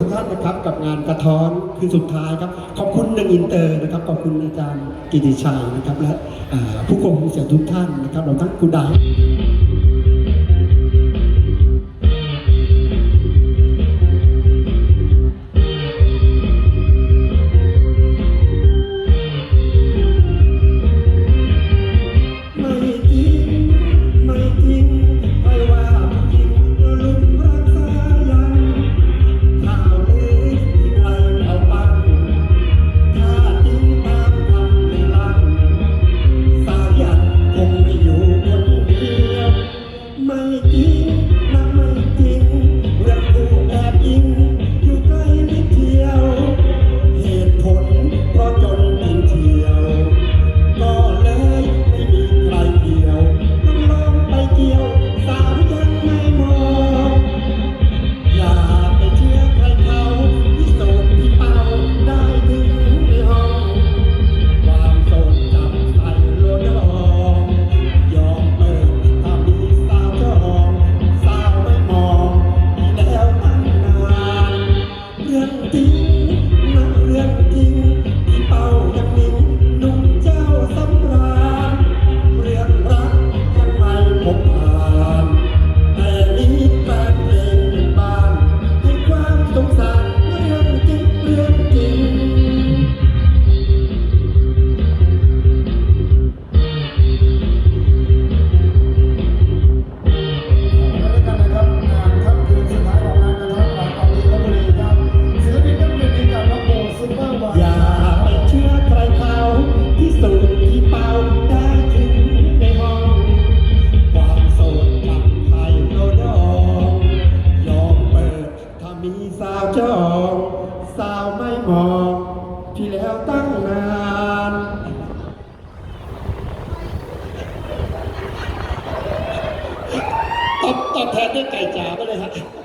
ทุกท่านนะครับกับงานกระท้อนคือสุดท้ายครับขอบคุณหนึ่งอินเตอร์นะครับขอบคุณอาจารย์กิติชัยนะครับและผู้ควมเสียทุกท่านนะครับรวทั้งคุณดาว องสาวไม่มองที่แล้วตั้งนานตอบตบแทนด้วยไก่จ๋าไปเลยครับ